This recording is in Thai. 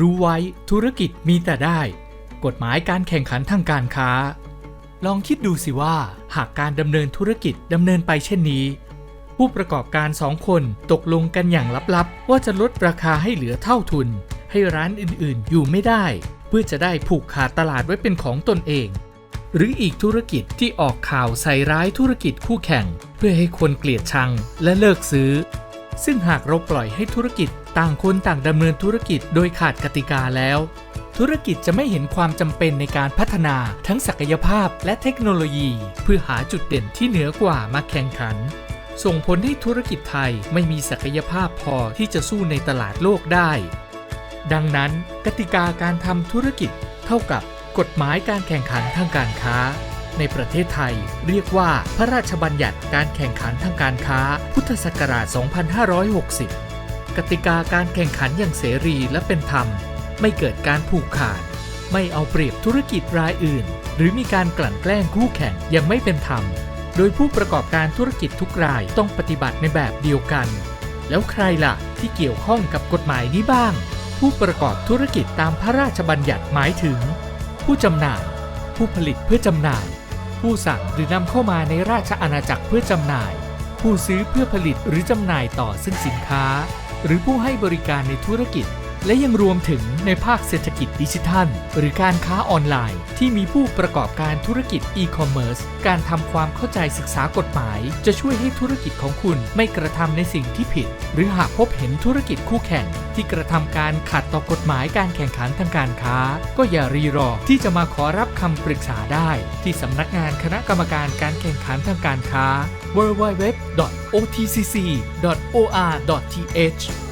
รู้ไว้ธุรกิจมีแต่ได้ กฎหมายการแข่งขันทางการค้า ลองคิดดูสิว่าหากการดำเนินธุรกิจดำเนินไปเช่นนี้ ผู้ประกอบการสองคนตกลงกันอย่างลับๆ ว่าจะลดราคาให้เหลือเท่าทุน ให้ร้านอื่นๆ อยู่ไม่ได้ เพื่อจะได้ผูกขาดตลาดไว้เป็นของตนเอง หรืออีกธุรกิจที่ออกข่าวใส่ร้ายธุรกิจคู่แข่ง เพื่อให้คนเกลียดชังและเลิกซื้อ ซึ่งหากเราปล่อยให้ธุรกิจต่างคนต่างดำเนินธุรกิจโดยขาดกติกาแล้ว ธุรกิจจะไม่เห็นความจำเป็นในการพัฒนาทั้งศักยภาพและเทคโนโลยี เพื่อหาจุดเด่นที่เหนือกว่ามาแข่งขัน ส่งผลให้ธุรกิจไทยไม่มีศักยภาพพอที่จะสู้ในตลาดโลกได้ ดังนั้น กติกาการทำธุรกิจเท่ากับกฎหมายการแข่งขันทางการค้า ในประเทศไทย เรียกว่าพระราชบัญญัติการแข่งขันทางการค้า พุทธศักราช 2560 กติกาการแข่งขันอย่างเสรีและเป็นธรรม ไม่เกิดการผูกขาด ไม่เอาเปรียบธุรกิจรายอื่น หรือมีการกลั่นแกล้งคู่แข่งอย่างไม่เป็นธรรม โดยผู้ประกอบการธุรกิจทุกรายต้องปฏิบัติในแบบเดียวกัน แล้วใครล่ะที่เกี่ยวข้องกับกฎหมายนี้บ้าง ผู้ประกอบธุรกิจตามพระราชบัญญัติหมายถึง ผู้จำหน่ายผู้ผลิตเพื่อจำหน่าย ผู้สั่งหรือนำเข้ามาในราชอาณาจักรเพื่อจำหน่าย ผู้ซื้อเพื่อผลิตหรือจำหน่ายต่อซึ่งสินค้า หรือผู้ให้บริการในธุรกิจ และยังรวมถึงในภาคเศรษฐกิจดิจิทัล หรือการค้าออนไลน์ ที่มีผู้ประกอบการธุรกิจอีคอมเมิร์ซการทำความเข้าใจศึกษากฎหมาย จะช่วยให้ธุรกิจของคุณไม่กระทำในสิ่งที่ผิด หรือหากพบเห็นธุรกิจคู่แข่ง ที่กระทำการขัดต่อกฎหมายการแข่งขันทางการค้า ก็อย่ารีรอที่จะมาขอรับคำปรึกษาได้ ที่สำนักงานคณะกรรมการการแข่งขันทางการค้า www.otcc.or.th